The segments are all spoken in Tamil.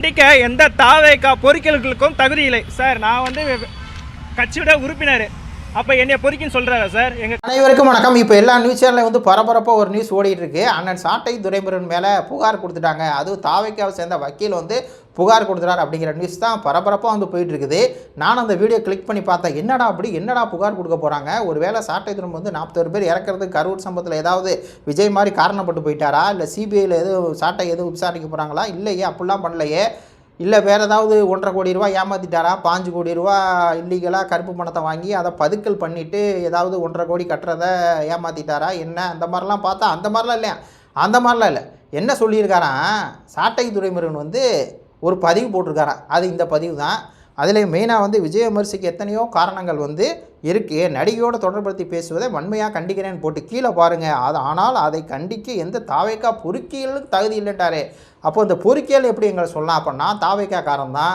கண்டிக்க எந்த தாவேக்கா பொறிக்கல்களுக்கும் தகுதி இல்லை. சார் நான் வந்து கட்சியோட உறுப்பினர். அப்போ என்னை பொறிக்கின்னு சொல்கிறாரா சார்? எங்கள் அனைவருக்கும் வணக்கம். இப்போ எல்லா நியூஸ் சேனலையும் வந்து பரபரப்பாக ஒரு நியூஸ் ஓடிட்டு இருக்கு. அண்ணன் சாட்டை துரைமுருகன் மேலே புகார் கொடுத்துட்டாங்க. அதுவும் தாவைக்காவை சேர்ந்த வக்கீல் வந்து புகார் கொடுத்துட்டார் அப்படிங்கிற நியூஸ் தான் பரபரப்பாக வந்து போயிட்டு இருக்குது. நான் அந்த வீடியோ கிளிக் பண்ணி பார்த்தேன். என்னடா அப்படி? என்னடா புகார் கொடுக்க போகிறாங்க ஒருவேளை சாட்டை திரும்ப வந்து நாற்பத்தொரு பேர் இறக்குறதுக்கு கரூர் சம்பவத்தில் ஏதாவது விஜய் மாதிரி காரணப்பட்டு போயிட்டாரா? இல்லை சிபிஐயில் எதுவும் சாட்டை எதுவும் விசாரிக்க போகிறாங்களா இல்லையே அப்படிலாம் பண்ணலையே. இல்லை வேறு ஏதாவது ஒன்றரை கோடி ரூபா ஏமாற்றிட்டாரா பாஞ்சு கோடி ரூபா இல்லீகலாக கருப்பு பணத்தை வாங்கி அதை பதுக்கல் பண்ணிவிட்டு ஏதாவது ஒன்றரை கோடி கட்டுறத ஏமாற்றிட்டாரா என்ன? அந்த மாதிரிலாம் பார்த்தா அந்த மாதிரிலாம் இல்லையா? அந்த மாதிரிலாம் இல்லை. என்ன சொல்லியிருக்காரான் சாட்டை துறைமுருகன் வந்து ஒரு பதிவு போட்டிருக்காரான் அது இந்த பதிவு தான். அதுலேயும் மெயினாக வந்து விஜய் விமர்சிக்க எத்தனையோ காரணங்கள் வந்து இருக்குது நடிகையோட தொடர்படுத்தி பேசுவதை வன்மையாக கண்டிக்கிறேன்னு போட்டு கீழே பாருங்கள் அது ஆனால் அதை கண்டிக்க எந்த தாவைக்கா பொறுக்கியலுக்கு தகுதி இல்லைட்டாரே அப்போ இந்த பொறுக்கியல் எப்படி எங்களை சொல்லலாம்? அப்போ நான் தாவைக்கா தான்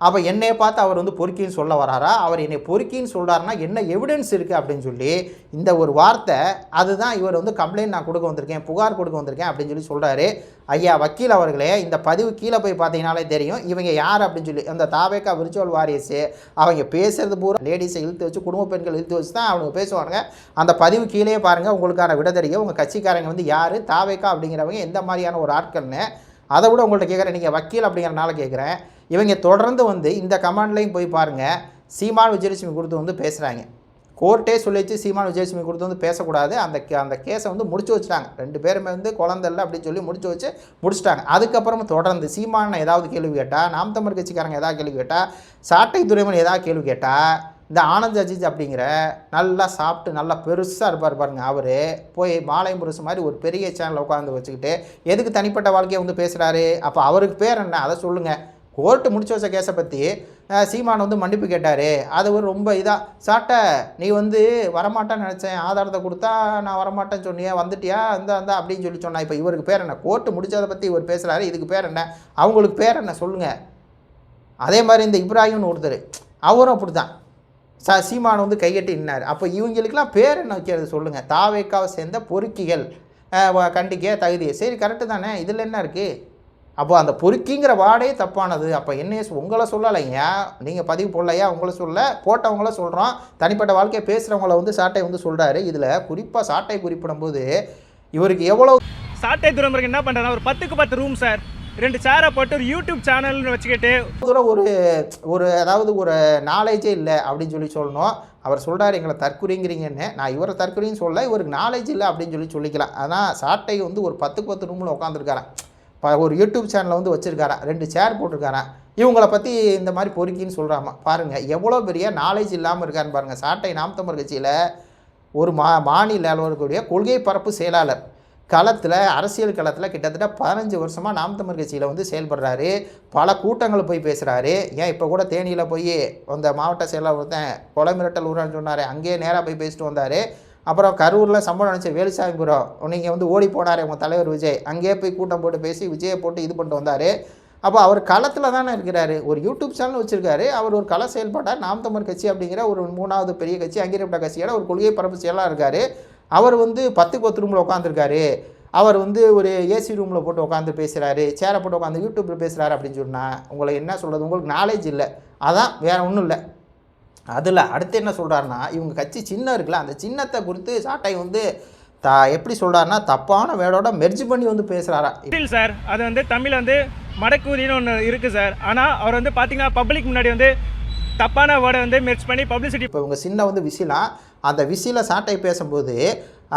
அப்போ என்னை பார்த்து அவர் வந்து பொறுக்கின்னு சொல்ல வராரா? அவர் என்னை பொறுக்கின்னு சொல்கிறாருன்னா என்ன எவிடன்ஸ் இருக்குது அப்படின்னு சொல்லி இந்த ஒரு வார்த்தை அதுதான் இவர் வந்து கம்ப்ளைண்ட் நான் கொடுக்க வந்திருக்கேன் புகார் கொடுக்க வந்திருக்கேன் அப்படின்னு சொல்லி சொல்கிறாரு ஐயா வக்கீல் அவர்களே இந்த பதிவு கீழே போய் பார்த்தீங்கனாலே தெரியும். இவங்க யார் அப்படின்னு சொல்லி அந்த தாவேக்கா விர்ச்சுவல் வாரியஸு அவங்க பேசுறது பூரா லேடிஸை இழுத்து வச்சு குடும்ப பெண்கள் இழுத்து வச்சு தான் அவங்க பேசுவாங்க அந்த பதிவு கீழே பாருங்கள் உங்களுக்கான விட தெரியும். உங்கள் கட்சிக்காரங்க வந்து யார்? தாவேக்கா அப்படிங்கிறவங்க எந்த மாதிரியான ஒரு ஆட்கள்னு. அதை விட உங்கள்கிட்ட கேட்குறேன் நீங்கள் வக்கீல் அப்படிங்கிறனால கேட்குறேன் இவங்க தொடர்ந்து வந்து இந்த கமாண்ட்லையும் போய் பாருங்கள் சீமான் விஜயலட்சுமி கொடுத்து வந்து பேசுகிறாங்க கோர்ட்டே சொல்லிச்சு சீமான் விஜயலட்சுமி கொடுத்து வந்து பேசக்கூடாது. அந்த கே- அந்த கேஸை வந்து முடிச்சு வச்சுட்டாங்க. ரெண்டு பேருமே வந்து குழந்தை அப்படின்னு சொல்லி முடிச்சு வச்சு முடிச்சுட்டாங்க. அதுக்கப்புறமா தொடர்ந்து சீமான ஏதாவது கேள்வி கேட்டால் நாம் தமிழ் கட்சிக்காரங்க ஏதாவது கேள்வி கேட்டால் சாட்டை துறைமன் ஏதாவது கேள்வி கேட்டால் இந்த ஆனந்த் அஜித் அப்படிங்கிற நல்லா சாப்பிட்டு நல்லா பெருசாக இருப்பார் பாருங்க அவர். போய் மாலை முரசு மாதிரி ஒரு பெரிய சேனலில் உட்காந்து வச்சுக்கிட்டு எதுக்கு தனிப்பட்ட வாழ்க்கையை வந்து பேசுகிறாரு அப்போ அவருக்கு பேர் என்ன? அதை சொல்லுங்கள் கோர்ட்டு முடிச்சு வச்ச கேஸை பற்றி சீமான் வந்து மன்னிப்பு கேட்டார். அது ஒரு ரொம்ப இதாக சாட்ட நீ வந்து வரமாட்டேன்னு நினச்சேன் ஆதாரத்தை கொடுத்தா நான் வரமாட்டேன்னு சொன்னியா வந்துட்டியா அந்த அந்த அப்படின்னு சொல்லி சொன்னா இப்போ இவருக்கு பேர் என்ன? கோர்ட்டு முடிச்சதை பற்றி இவர் பேசுகிறாரு இதுக்கு பேர் என்ன? அவங்களுக்கு பேர் என்ன சொல்லுங்கள் அதே மாதிரி இந்த இப்ராஹிம்னு ஒருத்தர் அவரும் அப்படி தான் ச சீமான் வந்து கையெட்டி நின்னார். அப்போ இவங்களுக்கெல்லாம் பேர் என்ன வைக்கிறது சொல்லுங்கள் தாவேக்காவை சேர்ந்த பொறுக்கிகள் வ- கண்டிக்க தகுதி சரி கரெக்டு தானே. இதில் என்ன இருக்குது அப்போ அந்த பொறுக்கிங்கிற வாடே தப்பானது. அப்போ என்னைய சொ- உங்களை சொல்லலைங்க. நீங்கள் பதிவு போடலையா? உங்களை சொல்ல. போட்டவங்கள சொல்கிறோம் தனிப்பட்ட வாழ்க்கையை பேசுகிறவங்கள வந்து சாட்டை வந்து சொல்கிறாரு இதில் குறிப்பாக சாட்டை குறிப்பிடும்போது இவருக்கு எவ்வளோ சாட்டை துறைமுருகன் என்ன பண்ணுறாங்க ஒரு பத்துக்கு பத்து ரூம் சார் ரெண்டு சேரை போட்டு ஒரு யூடியூப் சேனல்னு வச்சுக்கிட்டு ஒரு ஒரு அதாவது ஒரு நாலேஜே இல்லை அப்படின்னு சொல்லி சொல்லணும். அவர் சொல்கிறார் எங்களை தற்குறிங்கிறீங்கன்னு. நான் இவரை தற்குறின்னு சொல்ல இவருக்கு நாலேஜ் இல்லை அப்படின்னு சொல்லி சொல்லிக்கலாம். ஆனால் சாட்டை வந்து ஒரு பத்துக்கு பத்து ரூமில் உட்காந்துருக்காராம் இப்போ ஒரு யூடியூப் சேனலை வந்து வச்சுருக்காராம் ரெண்டு சேர் போட்டிருக்காராம் இவங்கள பற்றி இந்த மாதிரி பொறுக்கின்னு சொல்கிறாமா பாருங்கள் எவ்வளோ பெரிய நாலேஜ் இல்லாமல் இருக்கான்னு பாருங்கள் சாட்டை நாம் தமிழ் கட்சியில் ஒரு மா மாநில அளவிற்குரிய கொள்கை பரப்பு செயலாளர். களத்தில் அரசியல் களத்தில் கிட்டத்தட்ட பதினஞ்சு வருஷமாக நாம் தமிழ் கட்சியில் வந்து செயல்படுறாரு. பல கூட்டங்கள் போய் பேசுகிறாரு ஏன் இப்போ கூட தேனியில் போய் அந்த மாவட்ட செயலாளர் ஒருத்தன் கொலை மிரட்டல் ஊரான்னு சொன்னார் அங்கேயே நேராக போய் பேசிட்டு வந்தார். அப்புறம் கரூரில் சம்பளம் நினச்ச வேலுசாமிபுரம் நீங்கள் வந்து ஓடி போனார் உங்கள் தலைவர் விஜய். அங்கேயே போய் கூட்டம் போட்டு பேசி விஜயை போட்டு இது பண்ணிட்டு வந்தார். அப்போ அவர் களத்தில் தானே இருக்கிறாரு. ஒரு யூடியூப் சேனல் வச்சுருக்காரு. அவர் ஒரு கள செயல்பாட்டார் நாம் தமிழ் கட்சி அப்படிங்கிற ஒரு மூணாவது பெரிய கட்சி அங்கீகரிக்கப்பட்ட கட்சியோட ஒரு கொள்கை பரப்பு செயலாக இருக்கார். அவர் வந்து பத்துக்கு பத்து ரூமில் உட்காந்துருக்காரு அவர் வந்து ஒரு ஏசி ரூமில் போட்டு உட்காந்து பேசுகிறாரு சேரை போட்டு உட்காந்து யூடியூப்பில் பேசுகிறாரு அப்படின்னு சொன்னால் உங்களை என்ன சொல்கிறது உங்களுக்கு நாலேஜ் இல்லை. அதான் வேறு ஒன்றும் இல்லை. அதில் அடுத்து என்ன சொல்கிறாருன்னா இவங்க கட்சி சின்னம் இருக்குல்ல அந்த சின்னத்தை குறித்து சாட்டை வந்து த எப்படி சொல்கிறாருன்னா தப்பான வேடோட மெர்ஜ் பண்ணி வந்து பேசுகிறாரா ஸ்டில் சார் அது வந்து தமிழ் வந்து மடக்கூதின்னு ஒன்று இருக்குது சார். ஆனால் அவர் வந்து பார்த்தீங்கன்னா பப்ளிக் முன்னாடி வந்து தப்பான வேர்டை வந்து மெர்ச் பண்ணி பப்ளிசிட்டி இப்போ இவங்க சின்ன வந்து விசிலா அந்த விசில சாட்டை பேசும்போது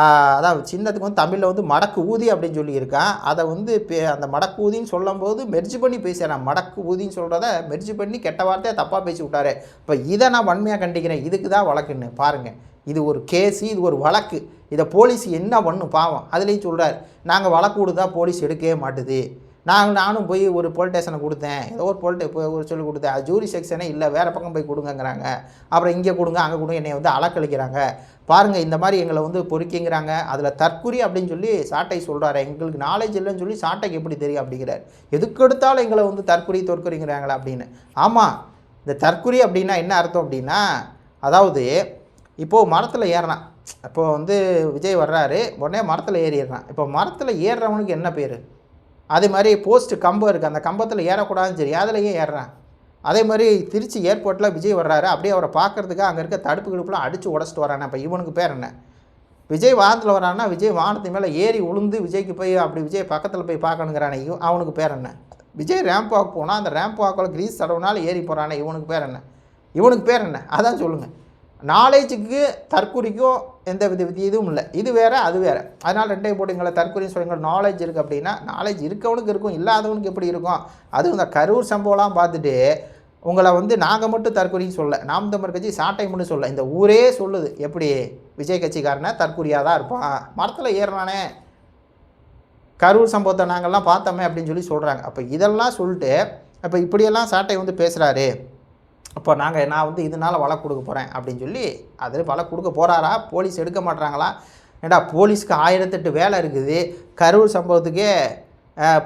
அதாவது அதான் சின்னத்துக்கு வந்து தமிழில் வந்து மடக்கு ஊதி அப்படின்னு சொல்லியிருக்கான். அதை வந்து பே அந்த மடக்கு ஊதின்னு சொல்லும்போது மெர்ஜி பண்ணி பேசுகிறேன் மடக்கு ஊதின்னு சொல்கிறத மெர்ஜி பண்ணி கெட்ட வார்த்தையை தப்பாக பேசி விட்டாரு. இப்போ இதை நான் வன்மையாக கண்டிக்கிறேன். இதுக்கு தான் வழக்குன்னு பாருங்கள் இது ஒரு கேஸு இது ஒரு வழக்கு. இதை போலீஸ் என்ன பண்ணும்? பாவம். அதுலேயும் சொல்கிறார் நாங்கள் வழக்கு கொடுத்தா போலீஸ் எடுக்கவே மாட்டுது. நாங்கள் நானும் போய் ஒரு போலீஸ் ஸ்டேஷனை கொடுத்தேன். ஏதோ ஒரு போலீஸ் ஒரு சொல்லி கொடுத்தேன். அது ஜூரி செக்ஷனே இல்லை வேறு பக்கம் போய் கொடுங்கங்கிறாங்க. அப்புறம் இங்கே கொடுங்க அங்கே கொடுங்க என்னை வந்து அலக்கழிக்கிறாங்க. பாருங்கள் இந்த மாதிரி எங்களை வந்து பொறுக்கிங்கிறாங்க. அதில் தற்குறி அப்படின்னு சொல்லி சாட்டை சொல்கிறாரு எங்களுக்கு நாலேஜ் இல்லைன்னு சொல்லி சாட்டைக்கு எப்படி தெரியும் அப்படிங்கிறார். எதுக்கு எடுத்தாலும் எங்களை வந்து தற்குறி தொற்குறிங்கிறாங்களா அப்படின்னு. ஆமாம் இந்த தற்குறி அப்படின்னா என்ன அர்த்தம் அப்படின்னா அதாவது இப்போது மரத்தில் ஏறினான் இப்போ வந்து விஜய் வர்றாரு உடனே மரத்தில் ஏறிடுறான். இப்போ மரத்தில் ஏறுறவனுக்கு என்ன பேர்? அதே மாதிரி போஸ்ட்டு கம்பம் இருக்குது அந்த கம்பத்தில் ஏறக்கூடாதுன்னு சரி அதுலேயே ஏறுறான். அதே மாதிரி திருச்சி ஏர்போர்ட்டில் விஜய் வர்றாரு. அப்படியே அவரை பார்க்குறதுக்கு அங்கே இருக்க தடுப்பு கிடுப்புலாம் அடித்து உடச்சிட்டு வரானே அப்போ இவனுக்கு பேர் என்ன? விஜய் வானத்தில் வரான்னா விஜய் வானத்து மேலே ஏறி உளுந்து விஜய்க்கு போய் அப்படி விஜய் பக்கத்தில் போய் பார்க்கணுங்கிறானே. இவன் அவனுக்கு பேர் என்ன? விஜய் ரேம்ப் வாக் போனால் அந்த ரேம்ப் வாக்கில் கிரீஸ் தடவுனால ஏறி போகிறானே இவனுக்கு பேர் என்ன? இவனுக்கு பேர் என்ன? அதான் சொல்லுங்கள் நாலேஜுக்கு தற்குறிக்கும் எந்த வித வித இதுவும் இல்லை. இது வேறு அது வேறு. அதனால் ரெண்டையும் போட்டிங்களா தற்குறின்னு சொல்லுங்க நாலேஜ் இருக்குது அப்படின்னா நாலேஜ் இருக்கவனுக்கு இருக்கும் இல்லாதவனுக்கு எப்படி இருக்கும்? அதுவும் இந்த கரூர் சம்பவம்லாம் பார்த்துட்டு உங்களை வந்து நாங்கள் மட்டும் தற்கொலைன்னு சொல்ல நாம் தமிழ் கட்சி சாட்டை மட்டும் சொல்ல இந்த ஊரே சொல்லுது. எப்படி? விஜய் கட்சிக்காரனை தற்கொலையாக தான் இருப்பான். மரத்தில் ஏறுறானே. கரூர் சம்பவத்தை நாங்கள்லாம் பார்த்தோமே அப்படின்னு சொல்லி சொல்கிறாங்க அப்போ இதெல்லாம் சொல்லிட்டு அப்போ இப்படியெல்லாம் சாட்டை வந்து பேசுகிறாரு அப்போ நாங்கள் நான் வந்து இதனால் வழக்கு கொடுக்க போகிறேன் அப்படின்னு சொல்லி அதில் வழக்கு கொடுக்க போகிறாரா போலீஸ் எடுக்க மாட்டுறாங்களா ஏண்டா போலீஸ்க்கு ஆயிரத்தெட்டு வேலை இருக்குது. கரூர் சம்பவத்துக்கே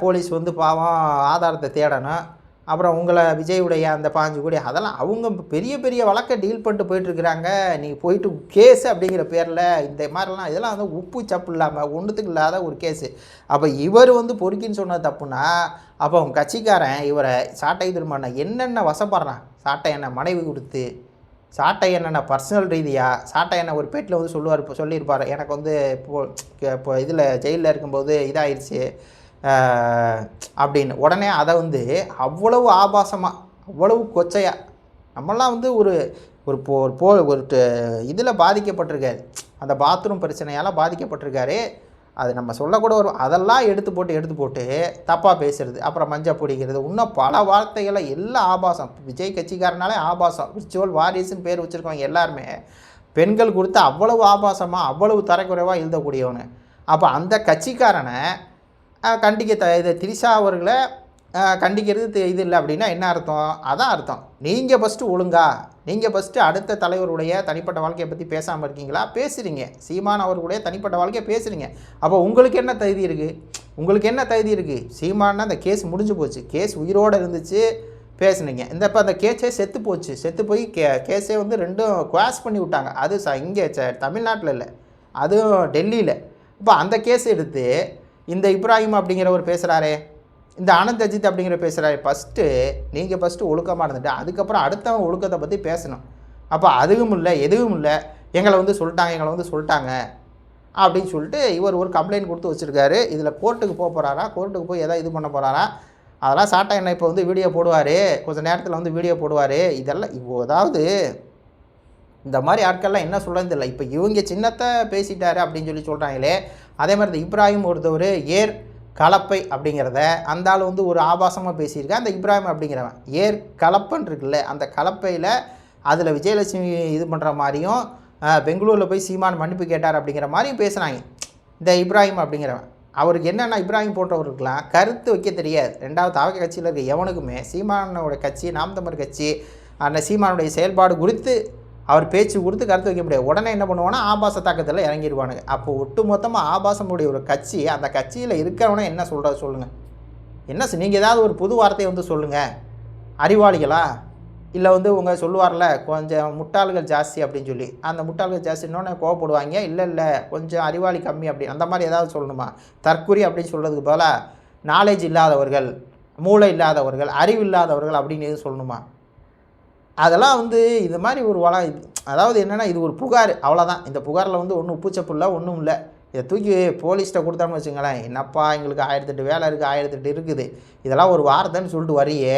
போலீஸ் வந்து பாவம் ஆதாரத்தை தேடணும். அப்புறம் உங்களை விஜயுடைய அந்த பாஞ்சு கோடி அதெல்லாம் அவங்க பெரிய பெரிய வழக்கை டீல் பண்ணிட்டு போயிட்டுருக்குறாங்க. நீங்கள் போயிட்டு கேஸ் அப்படிங்கிற பேரில் இந்த மாதிரிலாம் இதெல்லாம் வந்து உப்பு சப்பு இல்லாமல் ஒன்றுத்துக்கு இல்லாத ஒரு கேஸு அப்போ இவர் வந்து பொறுக்கின்னு சொன்னது தப்புனா அப்போ அவங்க கட்சிக்காரன் இவரை சாட்டை திருமணம் என்னென்ன வசப்படுறான்? சாட்டை என்ன மனைவி கொடுத்து சாட்டை என்னென்ன பர்சனல் ரீதியாக சாட்டை என்ன ஒரு பேட்டில் வந்து சொல்லுவார் இப்போ சொல்லியிருப்பார். எனக்கு வந்து இப்போ இப்போ இதில் ஜெயிலில் இருக்கும்போது இதாகிடுச்சு அப்படின்னு. உடனே அதை வந்து அவ்வளவு ஆபாசமாக அவ்வளவு கொச்சையாக நம்மலாம் வந்து ஒரு ஒரு போ ஒரு போ ஒரு இதில் பாதிக்கப்பட்டிருக்காரு. அந்த பாத்ரூம் பிரச்சனையால் பாதிக்கப்பட்டிருக்காரு. அது நம்ம சொல்லக்கூட ஒரு அதெல்லாம் எடுத்து போட்டு எடுத்து போட்டு தப்பாக பேசுறது அப்புறம் மஞ்சள் பிடிக்கிறது இன்னும் பல வார்த்தைகளை எல்லாம் ஆபாசம். விஜய் கட்சிக்காரனாலே ஆபாசம். விர்ச்சுவல் வாரிசுன்னு பேர் வச்சுருக்கவங்க எல்லாருமே பெண்கள் கொடுத்து அவ்வளவு ஆபாசமாக அவ்வளவு தரக்குறைவாக எழுதக்கூடியவனு. அப்போ அந்த கட்சிக்காரனை கண்டிக்க த இது திரிஷா அவர்களை கண்டிக்கிறது இது இல்லை அப்படின்னா என்ன அர்த்தம்? அதான் அர்த்தம். நீங்கள் ஃபஸ்ட்டு ஒழுங்கா நீங்கள் ஃபஸ்ட்டு அடுத்த தலைவருடைய தனிப்பட்ட வாழ்க்கையை பற்றி பேசாமல் இருக்கீங்களா? பேசுகிறீங்க சீமான் அவர்களுடைய தனிப்பட்ட வாழ்க்கையை பேசுகிறீங்க அப்போ உங்களுக்கு என்ன தகுதி இருக்குது உங்களுக்கு என்ன தகுதி இருக்குது சீமான்னா அந்த கேஸ் முடிஞ்சு போச்சு. கேஸ் உயிரோடு இருந்துச்சு பேசுனீங்க. இந்த இப்போ அந்த கேஸே செத்து போச்சு. செத்து போய் கே கேஸே வந்து ரெண்டும் குவாஸ் பண்ணி விட்டாங்க. அது ச இங்கே ச தமிழ்நாட்டில் இல்லை. அதுவும் டெல்லியில். இப்போ அந்த கேஸ் எடுத்து இந்த இப்ராஹிம் அப்படிங்கிறவர் பேசுகிறாரே இந்த ஆனந்த் அஜித் அப்படிங்கிற பேசுகிறாரு ஃபஸ்ட்டு நீங்கள் ஃபஸ்ட்டு ஒழுக்கமாக இருந்துட்டு அதுக்கப்புறம் அடுத்தவன் ஒழுக்கத்தை பற்றி பேசணும். அப்போ அதுவும் இல்லை எதுவும் இல்லை. எங்களை வந்து சொல்லிட்டாங்க எங்களை வந்து சொல்லிட்டாங்க அப்படின்னு சொல்லிட்டு இவர் ஒரு கம்ப்ளைண்ட் கொடுத்து வச்சுருக்காரு. இதில் கோர்ட்டுக்கு போக போகிறாரா கோர்ட்டுக்கு போய் எதாவது இது பண்ண போகிறாரா அதெல்லாம் சாட்டா என்ன இப்போ வந்து வீடியோ போடுவார். கொஞ்சம் நேரத்தில் வந்து வீடியோ போடுவார். இதெல்லாம் இப்போ அதாவது இந்த மாதிரி ஆட்கள்லாம் என்ன சொல்கிறது இல்லை இப்போ இவங்க சின்னத்தை பேசிட்டாரு அப்படின்னு சொல்லி சொல்கிறாங்களே அதே மாதிரி இந்த இப்ராஹிம் ஒருத்தவர் ஏர் கலப்பை அப்படிங்கிறத அந்த ஆள் வந்து ஒரு ஆபாசமாக பேசியிருக்கேன் அந்த இப்ராஹிம் அப்படிங்கிறவன் ஏர் கலப்பன் இருக்குல்ல அந்த கலப்பையில் அதில் விஜயலட்சுமி இது பண்ணுற மாதிரியும் பெங்களூரில் போய் சீமான் மன்னிப்பு கேட்டார் அப்படிங்கிற மாதிரியும் பேசுனாங்க. இந்த இப்ராஹிம் அப்படிங்கிறவன். அவருக்கு என்னென்னா இப்ராஹிம் போட்டவருக்கெலாம் கருத்து வைக்க தெரியாது. ரெண்டாவது தாவக கட்சியில் இருக்க எவனுக்குமே சீமானோட கட்சி நாம் தமிழ் கட்சி அந்த சீமானுடைய செயல்பாடு குறித்து அவர் பேச்சு கொடுத்து கருத்து வைக்க முடியாது. உடனே என்ன பண்ணுவானா ஆபாச தாக்கத்தில் இறங்கிடுவானுங்க அப்போ ஒட்டு மொத்தமாக ஆபாசமுடைய ஒரு கட்சி அந்த கட்சியில் இருக்கிறவனே என்ன சொல்கிறது சொல்லுங்கள் என்ன நீங்கள் ஏதாவது ஒரு புது வார்த்தையை வந்து சொல்லுங்கள் அறிவாளிகளா? இல்லை வந்து உங்கள் சொல்லுவார்ல கொஞ்சம் முட்டாள்கள் ஜாஸ்தி அப்படின்னு சொல்லி. அந்த முட்டாள்கள் ஜாஸ்தி இன்னொன்று கோவப்படுவாங்க. இல்லை இல்லை கொஞ்சம் அறிவாளி கம்மி அப்படி அந்த மாதிரி ஏதாவது சொல்லணுமா? தற்குறி அப்படின்னு சொல்கிறதுக்கு போல நாலேஜ் இல்லாதவர்கள் மூளை இல்லாதவர்கள் அறிவு இல்லாதவர்கள் அப்படின்னு எதுவும் சொல்லணுமா? அதெல்லாம் வந்து இது மாதிரி ஒரு வளம் இது அதாவது என்னென்னா இது ஒரு புகார் அவ்வளோதான் இந்த புகாரில் வந்து ஒன்றும் உப்புச்சப்பு இல்லை ஒன்றும் இல்லை. இதை தூக்கி போலீஸ்கிட்ட கொடுத்தான்னு வச்சுங்களேன் என்னப்பா எங்களுக்கு ஆயிரத்தெட்டு வேலை இருக்குது ஆயிரத்தெட்டு இருக்குது. இதெல்லாம் ஒரு வார்த்தைன்னு சொல்லிட்டு வரியே.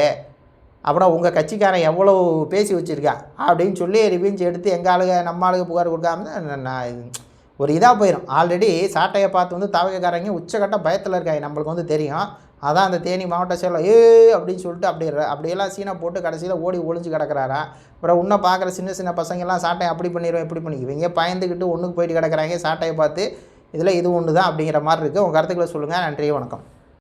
அப்புறம் உங்கள் கட்சிக்காரன் எவ்வளோ பேசி வச்சுருக்கா? அப்படின்னு சொல்லி ரிவெஞ்ச் எடுத்து எங்கள் ஆளுக நம்ம ஆளுக புகார் கொடுக்காம நான் ஒரு இதாக போயிடும் ஆல்ரெடி சாட்டையை பார்த்து வந்து தவகைக்காரங்க உச்சக்கட்ட பயத்தில் இருக்காங்க. நம்மளுக்கு வந்து தெரியும். அதான் அந்த தேனி மாவட்ட செயலர் ஏ அப்படின்னு சொல்லிட்டு அப்படி அப்படியெல்லாம் சீனை போட்டு கடைசியில் ஓடி ஒளிஞ்சு கிடக்கிறாரா? அப்புறம் இன்னும் பார்க்குற சின்ன சின்ன பசங்கெல்லாம் சாட்டையை அப்படி பண்ணிடுவேன் இப்படி பண்ணி இவங்க பயந்துக்கிட்டு ஒன்றுக்கு போயிட்டு கிடக்குறாங்க? சாட்டையை பார்த்து இதில் இது ஒன்று தான் அப்படிங்கிற மாதிரி இருக்குது உங்கள் கருத்துக்களை சொல்லுங்கள் நன்றி வணக்கம்.